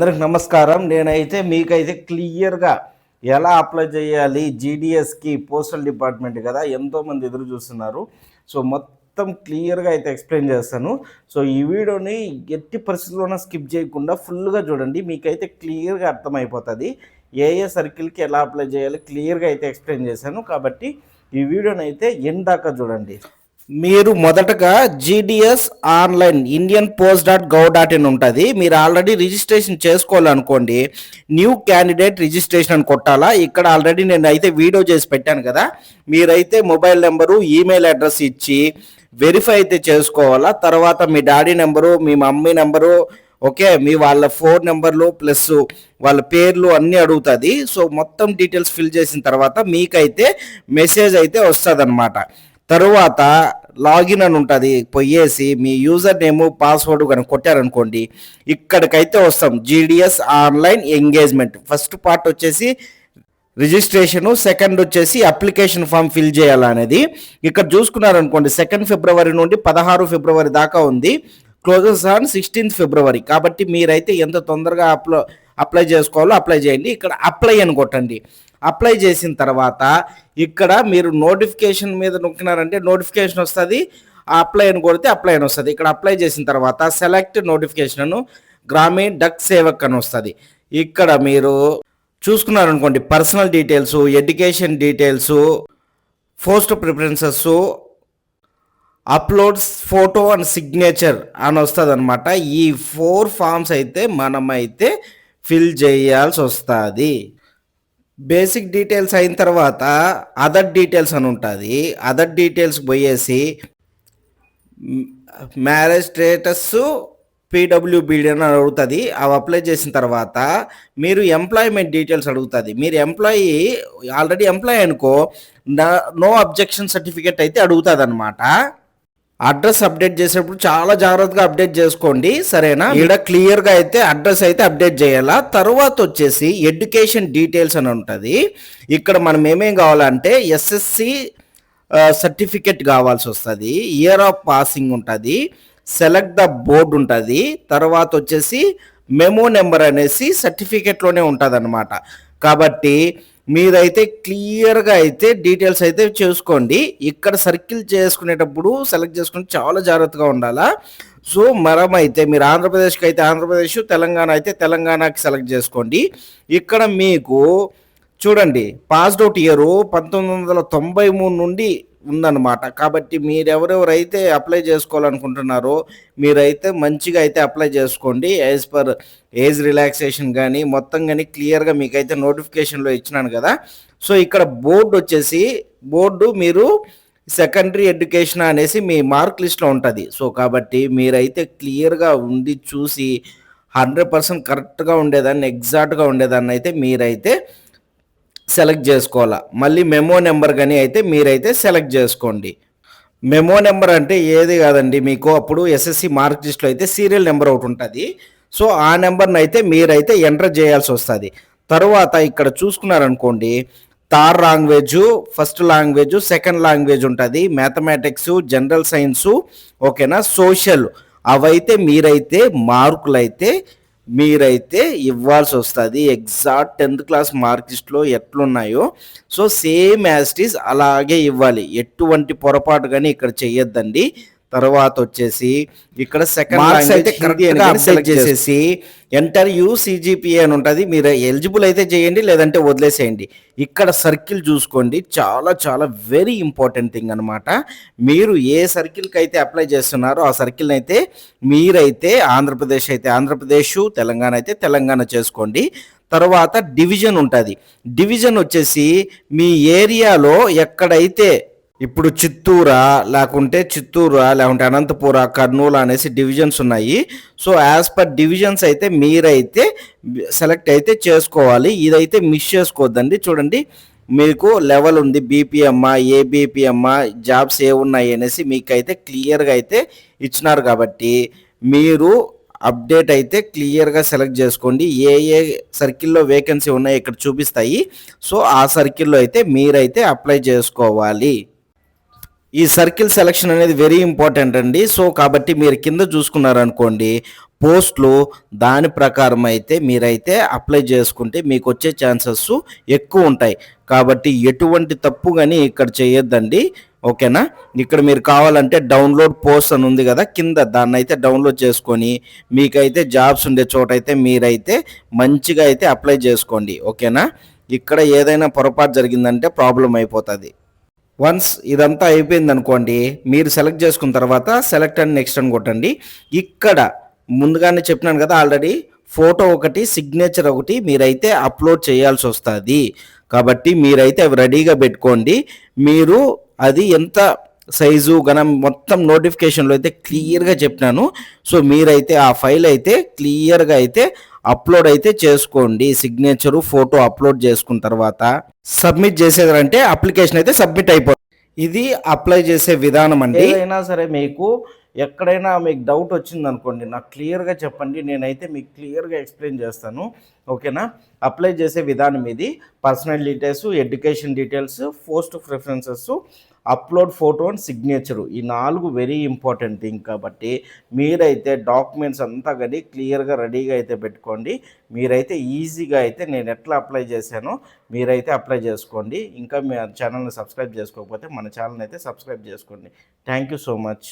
అందరికి నమస్కారం. నేనైతే మీకైతే క్లియర్గా ఎలా అప్లై చేయాలి? జీడిఎస్కి పోస్టల్ డిపార్ట్మెంట్ కదా ఎంతోమంది ఎదురు చూస్తున్నారు. సో మొత్తం క్లియర్గా అయితే ఎక్స్ప్లెయిన్ చేస్తాను. సో ఈ వీడియోని ఎట్టి పరిస్థితుల్లోనూ స్కిప్ చేయకుండా ఫుల్గా చూడండి. మీకైతే క్లియర్గా అర్థమైపోతుంది. ఏ ఏ సర్కిల్కి ఎలా అప్లై చేయాలి క్లియర్గా అయితే ఎక్స్ప్లెయిన్ చేశాను. కాబట్టి ఈ వీడియోని అయితే ఎండ్ దాకా చూడండి. మీరు మొదటగా GDS online Indian post dot gov dot in ఉంటుంది. మీరు ఆల్రెడీ రిజిస్ట్రేషన్ చేసుకోవాలనుకోండి న్యూ క్యాండిడేట్ రిజిస్ట్రేషన్ అని కొట్టాలా? ఇక్కడ ఆల్రెడీ నేను అయితే వీడియో చేసి పెట్టాను కదా. మీరైతే మొబైల్ నెంబరు ఈమెయిల్ అడ్రస్ ఇచ్చి వెరిఫై అయితే చేసుకోవాలా? తర్వాత మీ డాడీ నెంబరు మీ మమ్మీ నెంబరు ఓకే? మీ వాళ్ళ ఫోన్ నెంబర్లు ప్లస్ వాళ్ళ పేర్లు అన్నీ అడుగుతుంది. సో మొత్తం డీటెయిల్స్ ఫిల్ చేసిన తర్వాత మీకైతే మెసేజ్ అయితే వస్తుంది తరువాత లాగిన్ అని ఉంటుంది పోయేసి మీ యూజర్ నేమ్ పాస్వర్డ్ కనుక కొట్టారనుకోండి ఇక్కడికైతే వస్తాం. GDS online engagement. First part వచ్చేసి రిజిస్ట్రేషను సెకండ్ వచ్చేసి అప్లికేషన్ ఫామ్ ఫిల్ చేయాలనేది. ఇక్కడ చూసుకున్నారనుకోండి సెకండ్ ఫిబ్రవరి నుండి పదహారు ఫిబ్రవరి దాకా ఉంది. క్లోజెస్ ఆన్ సిక్స్టీన్త్ ఫిబ్రవరి కాబట్టి మీరైతే ఎంత తొందరగా అప్లో అప్లై చేసుకోవాలో అప్లై చేయండి. ఇక్కడ అప్లై అని కొట్టండి. అప్లై చేసిన తర్వాత ఇక్కడ మీరు నోటిఫికేషన్ మీద నొక్కినారంటే నోటిఫికేషన్ వస్తుంది. ఆ అప్లై అని కొడితే అప్లై అని వస్తుంది. ఇక్కడ అప్లై చేసిన తర్వాత సెలెక్ట్ నోటిఫికేషన్ గ్రామీణ డక్ సేవక్ అని వస్తుంది. ఇక్కడ మీరు చూసుకున్నారనుకోండి personal details education details post preferences uploads photo and signature అని వస్తుంది అనమాట ఈ ఫోర్ ఫామ్స్ అయితే మనమైతే ఫిల్ చేయాల్సి వస్తుంది బేసిక్ డీటెయిల్స్ అయిన తర్వాత అదర్ డీటెయిల్స్ అని ఉంటుంది. అదర్ డీటెయిల్స్ పోయేసి మ్యారేజ్ స్టేటస్ పీడబ్ల్యూబీడీ అని అడుగుతుంది. అవి అప్లై చేసిన తర్వాత మీరు ఎంప్లాయ్మెంట్ డీటెయిల్స్ అడుగుతుంది. మీరు ఎంప్లాయీ ఆల్రెడీ ఎంప్లాయీ అనుకో నో అబ్జెక్షన్ సర్టిఫికేట్ అయితే అడుగుతుంది అనమాట అడ్రస్ అప్డేట్ చేసేటప్పుడు చాలా జాగ్రత్తగా అప్డేట్ చేసుకోండి సరేనా? ఇక్కడ క్లియర్గా అయితే అడ్రస్ అయితే అప్డేట్ చేయాలా? తర్వాత వచ్చేసి ఎడ్యుకేషన్ డీటెయిల్స్ అని ఉంటుంది. ఇక్కడ మనం ఏమేం కావాలంటే ఎస్ఎస్సి సర్టిఫికెట్ కావాల్సి వస్తుంది. ఇయర్ ఆఫ్ పాసింగ్ ఉంటుంది. సెలెక్ట్ ద బోర్డు ఉంటుంది. తర్వాత వచ్చేసి మెమో నెంబర్ అనేసి సర్టిఫికెట్లోనే ఉంటుంది అనమాట కాబట్టి మీరైతే క్లియర్గా అయితే డీటెయిల్స్ అయితే చేసుకోండి. ఇక్కడ సర్కిల్ చేసుకునేటప్పుడు సెలెక్ట్ చేసుకుని చాలా జాగ్రత్తగా ఉండాలా. సో మరమైతే మీరు ఆంధ్రప్రదేశ్కి అయితే ఆంధ్రప్రదేశ్ తెలంగాణ అయితే తెలంగాణకి సెలెక్ట్ చేసుకోండి. ఇక్కడ మీకు చూడండి పాస్డ్ అవుట్ ఇయర్ పంతొమ్మిది వందల తొంభై మూడు నుండి ఉందన్నమాట. కాబట్టి మీరు ఎవరెవరైతే అప్లై చేసుకోవాలనుకుంటున్నారో మీరైతే మంచిగా అయితే అప్లై చేసుకోండి. యాజ్ పర్ ఏజ్ రిలాక్సేషన్ కానీ మొత్తం కానీ క్లియర్గా మీకైతే నోటిఫికేషన్లో ఇచ్చినాను కదా. సో ఇక్కడ బోర్డు వచ్చేసి బోర్డు మీరు సెకండరీ ఎడ్యుకేషన్ అనేసి మీ మార్క్ లిస్ట్లో ఉంటుంది. సో కాబట్టి మీరైతే క్లియర్గా ఉండి చూసి హండ్రెడ్ పర్సెంట్ కరెక్ట్గా ఉండేదాన్ని ఎగ్జాక్ట్గా ఉండేదాన్ని అయితే మీరైతే సెలెక్ట్ చేసుకోవాలా? మళ్ళీ మెమో నెంబర్ కానీ అయితే మీరైతే సెలెక్ట్ చేసుకోండి. మెమో నెంబర్ అంటే ఏది కాదండి మీకు. అప్పుడు ఎస్ఎస్సి మార్క్ లిస్ట్లో అయితే సీరియల్ నెంబర్ ఒకటి ఉంటుంది. సో ఆ నెంబర్ని అయితే మీరైతే ఎంటర్ చేయాల్సి వస్తుంది. తరువాత ఇక్కడ చూసుకున్నారనుకోండి third language first language second language ఉంటుంది. మ్యాథమెటిక్స్ జనరల్ సైన్సు ఓకేనా? సోషల్ అవైతే మీరైతే మార్కులు అయితే మీరైతే ఇవ్వాల్సి వస్తుంది. ఎగ్జాక్ట్ టెన్త్ క్లాస్ మార్క్స్లో ఎట్లున్నాయో. So same as it is అలాగే ఇవ్వాలి. ఎటువంటి పొరపాటు కానీ ఇక్కడ చేయొద్దండి. తర్వాత వచ్చేసి ఇక్కడ సెకండ్ మార్క్స్ అయితే కరెక్ట్గా సెలెక్ట్ చేసేసి ఎంటర్ యూ సిజిపిఏ అని ఉంటుంది. మీరు ఎలిజిబుల్ అయితే చేయండి లేదంటే వదిలేసేయండి. ఇక్కడ సర్కిల్ చూసుకోండి. చాలా చాలా వెరీ ఇంపార్టెంట్ థింగ్ అనమాట మీరు ఏ సర్కిల్కి అయితే అప్లై చేస్తున్నారో ఆ సర్కిల్ని అయితే మీరైతే ఆంధ్రప్రదేశ్ అయితే ఆంధ్రప్రదేశ్ తెలంగాణ అయితే తెలంగాణ చేసుకోండి. తర్వాత డివిజన్ ఉంటుంది. డివిజన్ వచ్చేసి మీ ఏరియాలో ఎక్కడైతే ఇప్పుడు చిత్తూరా లేకుంటే చిత్తూరా లేకుంటే అనంతపుర కర్నూలు అనేసి డివిజన్స్ ఉన్నాయి. సో యాజ్ పర్ డివిజన్స్ అయితే మీరైతే సెలెక్ట్ అయితే చేసుకోవాలి. ఇదైతే మిస్ చేసుకోవద్దండి. చూడండి మీకు లెవెల్ ఉంది. బీపీఎమ్మా ఏబీపీఎమ్మా జాబ్స్ ఏ ఉన్నాయి అనేసి మీకైతే క్లియర్గా అయితే ఇచ్చినారు కాబట్టి మీరు అప్డేట్ అయితే క్లియర్గా సెలెక్ట్ చేసుకోండి. ఏ ఏ సర్కిల్లో వేకెన్సీ ఉన్నాయో ఇక్కడ చూపిస్తాయి. సో ఆ సర్కిల్లో అయితే మీరైతే అప్లై చేసుకోవాలి. ఈ సర్కిల్ సెలక్షన్ అనేది వెరీ ఇంపార్టెంట్ అండి. సో కాబట్టి మీరు కింద చూసుకున్నారనుకోండి పోస్ట్లు దాని ప్రకారం అయితే మీరైతే అప్లై చేసుకుంటే మీకు వచ్చే ఛాన్సెస్ ఎక్కువ ఉంటాయి. కాబట్టి ఎటువంటి తప్పు కానీ ఇక్కడ చేయొద్దండి. ఓకేనా? ఇక్కడ మీరు కావాలంటే డౌన్లోడ్ పోస్ట్ అని ఉంది కదా కింద దాన్ని అయితే డౌన్లోడ్ చేసుకొని మీకైతే జాబ్స్ ఉండే చోట అయితే మీరైతే మంచిగా అయితే అప్లై చేసుకోండి. ఓకేనా? ఇక్కడ ఏదైనా పొరపాటు జరిగిందంటే ప్రాబ్లం అయిపోతుంది. వన్స్ ఇదంతా అయిపోయింది అనుకోండి మీరు సెలెక్ట్ చేసుకున్న తర్వాత సెలెక్ట్ అండ్ నెక్స్ట్ అని కొట్టండి. ఇక్కడ ముందుగానే చెప్పినాను కదా ఆల్రెడీ ఫోటో ఒకటి సిగ్నేచర్ ఒకటి మీరైతే అప్లోడ్ చేయాల్సి వస్తుంది. కాబట్టి మీరైతే అవి రెడీగా పెట్టుకోండి. మీరు అది ఎంత సైజు గణం మొత్తం నోటిఫికేషన్లో అయితే క్లియర్గా చెప్పినాను. సో మీరైతే ఆ ఫైల్ అయితే క్లియర్గా అయితే అప్లోడ్ అయితే చేసుకోండి. సిగ్నేచరు ఫోటో అప్లోడ్ చేసుకున్న తర్వాత సబ్మిట్ చేసేదంటే అప్లికేషన్ అయితే సబ్మిట్ అయిపోతుంది ఇది అప్లై చేసే విధానం అండి. ఏదైనా సరే మీకు ఎక్కడైనా మీకు డౌట్ వచ్చింది అనుకోండి నాకు క్లియర్గా చెప్పండి నేనైతే మీకు క్లియర్గా ఎక్స్ప్లెయిన్ చేస్తాను. ఓకేనా? అప్లై చేసే విధానం ఇది. Personal details education details post preferences upload photo and signature. ఈ నాలుగు వెరీ ఇంపార్టెంట్ థింగ్ కాబట్టి మీరైతే డాక్యుమెంట్స్ అంతా కానీ క్లియర్గా రెడీగా అయితే పెట్టుకోండి. మీరైతే ఈజీగా అయితే నేను ఎట్లా అప్లై చేశానో మీరైతే అప్లై చేసుకోండి. ఇంకా మీ ఛానల్ని సబ్స్క్రైబ్ చేసుకోకపోతే మన ఛానల్ని అయితే సబ్స్క్రైబ్ చేసుకోండి. Thank you so much.